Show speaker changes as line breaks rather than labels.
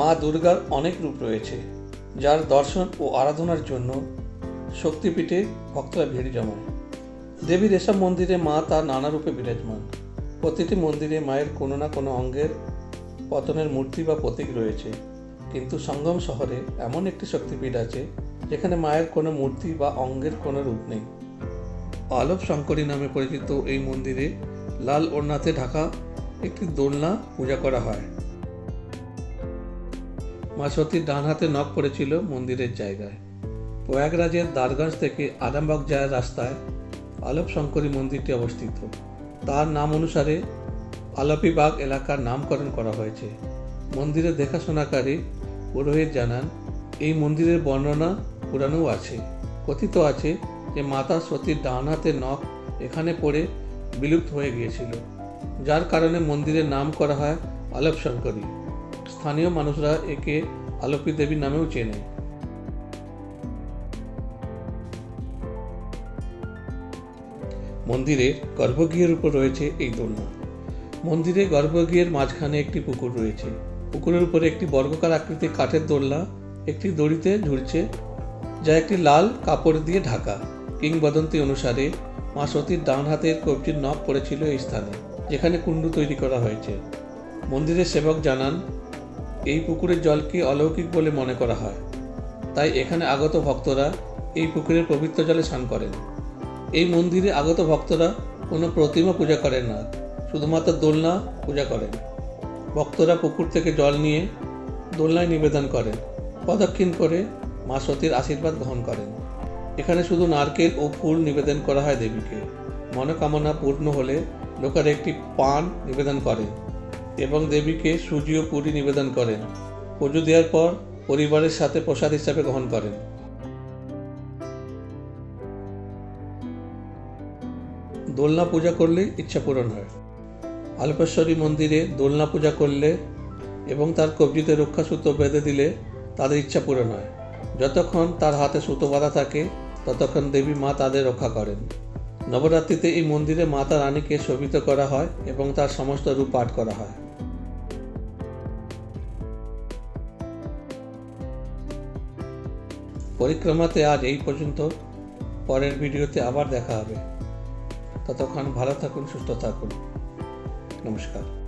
মা দুর্গার অনেক রূপ রয়েছে, যার দর্শন ও আরাধনার জন্য শক্তিপীঠে ভক্তরা ভিড় জমায় দেবীর এসব মন্দিরে মা তার নানা রূপে বিরাজমান। প্রতিটি মন্দিরে মায়ের কোনো না কোনো অঙ্গের পতনের মূর্তি বা প্রতীক রয়েছে। কিন্তু সঙ্গম শহরে এমন একটি শক্তিপীঠ আছে, যেখানে মায়ের কোনো মূর্তি বা অঙ্গের কোনো রূপ নেই। আলপ শঙ্করী নামে পরিচিত এই মন্দিরে লাল ওড়নাতে ঢাকা একটি দোলনা পূজা করা হয়। মা সতীর ডান হাতে নখ পড়েছিল মন্দিরের জায়গায়। প্রয়াগরাজের দ্বারগঞ্জ থেকে আরামবাগ যাওয়ার রাস্তায় আলপ শঙ্করী মন্দিরটি অবস্থিত। তার নাম অনুসারে আলপীবাগ এলাকার নামকরণ করা হয়েছে। মন্দিরের দেখাশোনাকারী পুরোহিত জানান, এই মন্দিরের বর্ণনা পুরাণেও আছে। কথিত আছে যে মাতা সতীর ডান হাতের নখ এখানে পড়ে বিলুপ্ত হয়ে গিয়েছিল, যার কারণে মন্দিরের নাম করা হয় আলপ শঙ্করী স্থানীয় মানুষরা একে আলোপী দেবী নামেও চেনে। মন্দিরের গর্ভগৃহের উপর রয়েছে এই দোলনা। মন্দিরে গর্ভগৃহের মাঝখানে একটি পুকুর রয়েছে। পুকুরের উপরে একটি বর্গকার আকৃতির কাঠের দোলনা, একটি দড়িতে ঝুলছে, যা একটি লাল কাপড় দিয়ে ঢাকা। কিংবদন্তি অনুসারে মা সতীর ডান হাতের কবজির নখ পড়েছিল এই স্থানে, যেখানে কুণ্ডু তৈরি করা হয়েছে। মন্দিরের সেবক জানান এই পুকুরের জলকে অলৌকিক বলে মনে করা হয়। তাই এখানে আগত ভক্তরা এই পুকুরের পবিত্র জলে স্নান করেন। এই মন্দিরে আগত ভক্তরা কোনো প্রতিমা পূজা করেন না, শুধুমাত্র দোলনা পূজা করেন। ভক্তরা পুকুর থেকে জল নিয়ে দোলনায় নিবেদন করেন প্রদক্ষিণ করে মা সতীর আশীর্বাদ গ্রহণ করেন। এখানে শুধু নারকেল ও ফুল নিবেদন করা হয় দেবীকে। মনোকামনা পূর্ণ হলে লোকেরা একটি পান নিবেদন করেন এবং দেবীকে সুজি ও পুরি নিবেদন করেন। পুজো দেওয়ার পর পরিবারের সাথে প্রসাদ হিসাবে গ্রহণ করেন। দোলনা পূজা করলে ইচ্ছা পূরণ হয়। আলপেশ্বরী মন্দিরে দোলনা পূজা করলে এবং তার কবজিতে রক্ষাসূত্র বেঁধে দিলে তাদের ইচ্ছা পূরণ হয়। যতক্ষণ তার হাতে সুতো বাঁধা থাকে, ততক্ষণ দেবী মা তাদের রক্ষা করেন। নবরাত্রিতে এই মন্দিরে মাতা রানীকে শোভিত করা হয় এবং তার সমস্ত রূপ পাঠ করা হয়। পরিক্রমাতে আজ এই পর্যন্ত। পরের ভিডিওতে আবার দেখা হবে। ততক্ষণ ভালো থাকুন, সুস্থ থাকুন। নমস্কার।